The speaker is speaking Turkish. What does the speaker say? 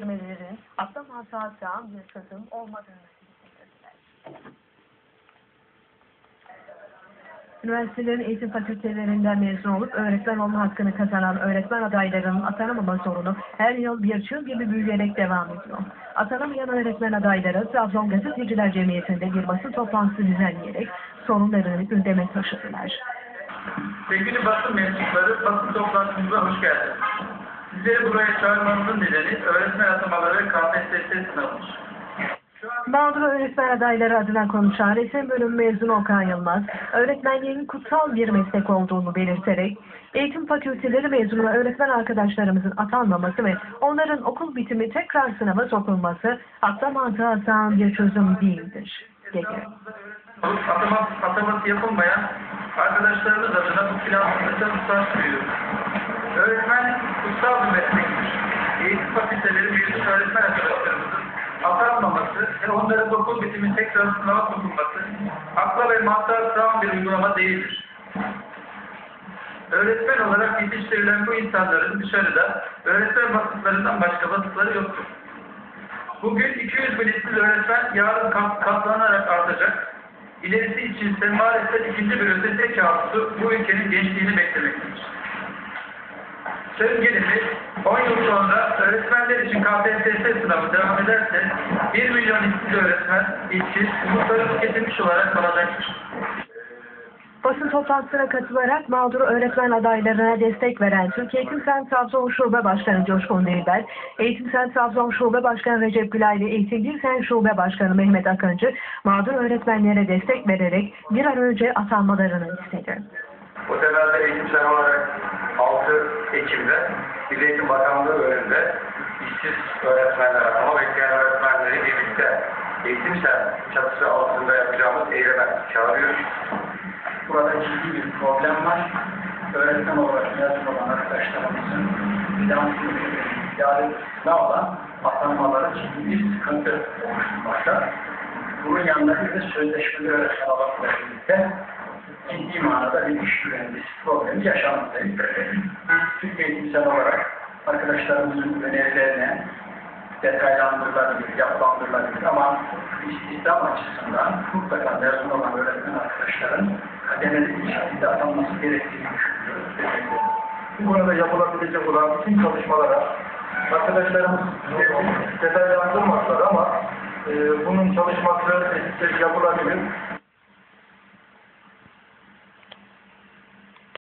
Girmelerin atlama sağ bir çözüm olmadığını. Üniversitelerin eğitim fakültelerinden mezun olup öğretmen olma hakkını kazanan öğretmen adaylarının atanamama sorunu her yıl bir çığ gibi büyüyerek devam ediyor. Atanamayan öğretmen adayları Trabzon Gazeteciler Cemiyeti'nde bir basın toplantısı düzenleyerek sorunlarını gündeme taşıdılar. Sevgili basın mensupları, basın toplantımıza hoş geldiniz. Sizleri buraya çağırmamızın nedeni öğretmen atamaları KPSS an Mağdur öğretmen adayları adına konuşan resim bölüm mezunu Okan Yılmaz, öğretmenliğin kutsal bir meslek olduğunu belirterek, eğitim fakülteleri mezunu öğretmen arkadaşlarımızın atanmaması ve onların okul bitimi tekrar sınava sokulması akla mantığa sığan bir çözüm değildir, dedi. atama, ataması yapılmayan arkadaşlarımız adına bu planlamakta ihtiyaç duyuyoruz. Öğretmen kutsal bir meslektir. Eğitim fakülteleri mezun öğretmen arkadaşlarımızın atanmaması ve onların okul bitimi tekrar sınava sokulması akla ve mantığa sığan bir uygulama değildir. Öğretmen olarak yetiştirilen bu insanların dışarıda öğretmen vasıflarından başka vasıfları yoktur. Bugün 200 bin işsiz öğretmen yarın kat, katlanarak artacak. İlerisi için ise maalesef ikinci bir ötesi kabusu bu ülkenin gençliğini beklemektedir. Söz gelimi 10 yıl sonra öğretmenler için KPSS sınavı devam ederse 1 milyon işsiz öğretmen, işsiz, umutları tüketilmiş olarak kalacaktır. Basın toplantısına katılarak mağdur öğretmen adaylarına destek veren Türkiye Eğitim Sen Trabzon Şube Başkanı Coşkun Dilber, Eğitim Sen Trabzon Şube Başkanı Recep Gülay ve Eğitim Bir Sen Şube Başkanı Mehmet Akıncı, mağdur öğretmenlere destek vererek bir an önce atanmalarını istedi. Bu temelde eğitim sen olarak 6 Ekim'de Milli Eğitim Bakanlığı önünde işsiz öğretmenler, atama bekleyen öğretmenleri birlikte eğitim çatısı altında yapacağımız eyleme çağırıyoruz. Burada ciddi bir problem var. Öğretmen olarak mezun olan arkadaşlarımızın plan yani sınavla atanmaları ciddi bir sıkıntı oluşturmakta. Bunun yanında bir de sözleşmeli öğretmen olmakla birlikte ciddi manada bir iş güvenlisi problemi yaşanmaktayız. Türkiye eğitimsel olarak arkadaşlarımızın önerilerine detaylandırılabilir, yapılandırılabilir ama istihdam açısından mutlaka mezun olan öğretmen arkadaşların kademeli bir şekilde atanması gerektiğini düşünüyoruz. Bu konuda yapılabilecek olan bütün çalışmalara arkadaşlarımız detaylandırmadılar ama e, bunun çalışması yapılabilir.